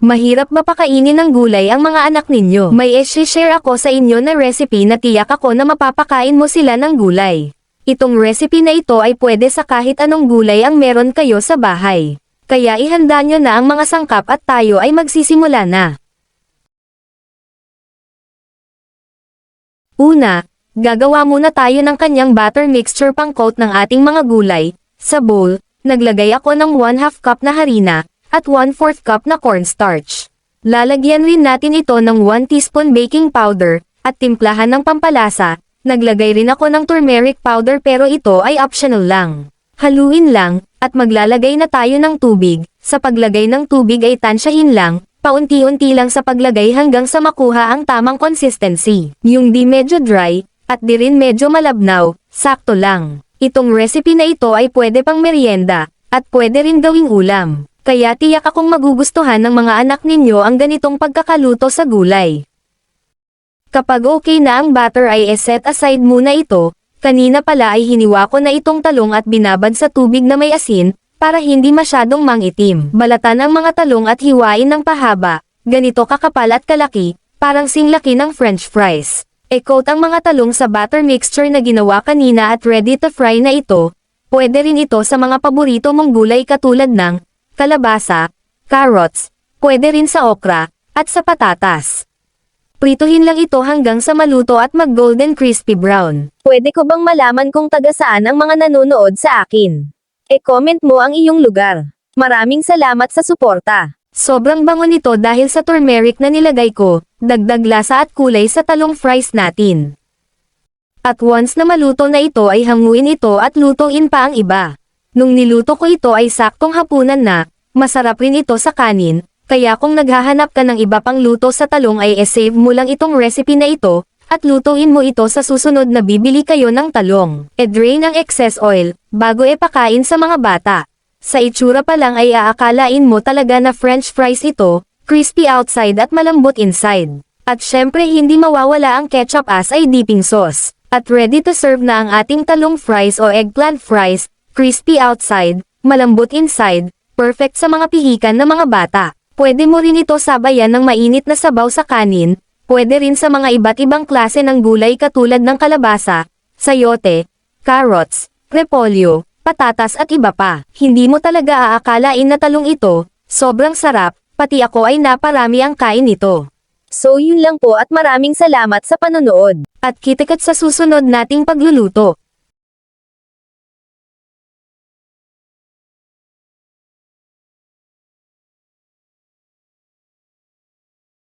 Mahirap mapakainin ng gulay ang mga anak ninyo. May share ako sa inyo na recipe na tiyak ako na mapapakain mo sila ng gulay. Itong recipe na ito ay pwede sa kahit anong gulay ang meron kayo sa bahay. Kaya ihanda nyo na ang mga sangkap at tayo ay magsisimula na. Una, gagawa muna tayo ng kanyang batter mixture pang coat ng ating mga gulay. Sa bowl, naglagay ako ng 1 half cup na harina, at 1 4 cup na cornstarch. Lalagyan rin natin ito ng 1 teaspoon baking powder, at timplahan ng pampalasa. Naglagay rin ako ng turmeric powder pero ito ay optional lang. Haluin lang, at maglalagay na tayo ng tubig. Sa paglagay ng tubig ay tansyahin lang, paunti-unti lang sa paglagay hanggang sa makuha ang tamang consistency. Yung di medyo dry, at di rin medyo malabnaw, sakto lang. Itong recipe na ito ay pwede pang merienda, at pwede rin gawing ulam. Kaya tiyak akong magugustuhan ng mga anak ninyo ang ganitong pagkakaluto sa gulay. Kapag okay na ang batter ay set aside muna ito, kanina pala ay hiniwa ko na itong talong at binabad sa tubig na may asin, para hindi masyadong mangitim. Balatan ang mga talong at hiwain ng pahaba, ganito kakapal at kalaki, parang singlaki ng french fries. E-coat ang mga talong sa batter mixture na ginawa kanina at ready to fry na ito, pwede rin ito sa mga paborito mong gulay katulad ng kalabasa, carrots, pwede rin sa okra, at sa patatas. Prituhin lang ito hanggang sa maluto at mag-golden crispy brown. Pwede ko bang malaman kung taga saan ang mga nanonood sa akin? E-comment mo ang iyong lugar. Maraming salamat sa suporta. Sobrang bango nito dahil sa turmeric na nilagay ko, dagdag lasa at kulay sa talong fries natin. At once na maluto na ito ay hanguin ito at lutuin pa ang iba. Nung niluto ko ito ay saktong hapunan na, masarap rin ito sa kanin, kaya kung naghahanap ka ng iba pang luto sa talong ay e-save mo lang itong recipe na ito, at lutuin mo ito sa susunod na bibili kayo ng talong. E-drain ang excess oil, bago ipakain sa mga bata. Sa itsura pa lang ay aakalain mo talaga na french fries ito, crispy outside at malambot inside. At syempre hindi mawawala ang ketchup as ay dipping sauce. At ready to serve na ang ating talong fries o eggplant fries, crispy outside, malambot inside, perfect sa mga pihikan ng mga bata. Pwede mo rin ito sabayan ng mainit na sabaw sa kanin, pwede rin sa mga iba't ibang klase ng gulay katulad ng kalabasa, sayote, carrots, repolyo, patatas at iba pa. Hindi mo talaga aakalain na talong ito, sobrang sarap, pati ako ay naparami ang kain nito. So yun lang po at maraming salamat sa panonood. At kitikat sa susunod nating pagluluto.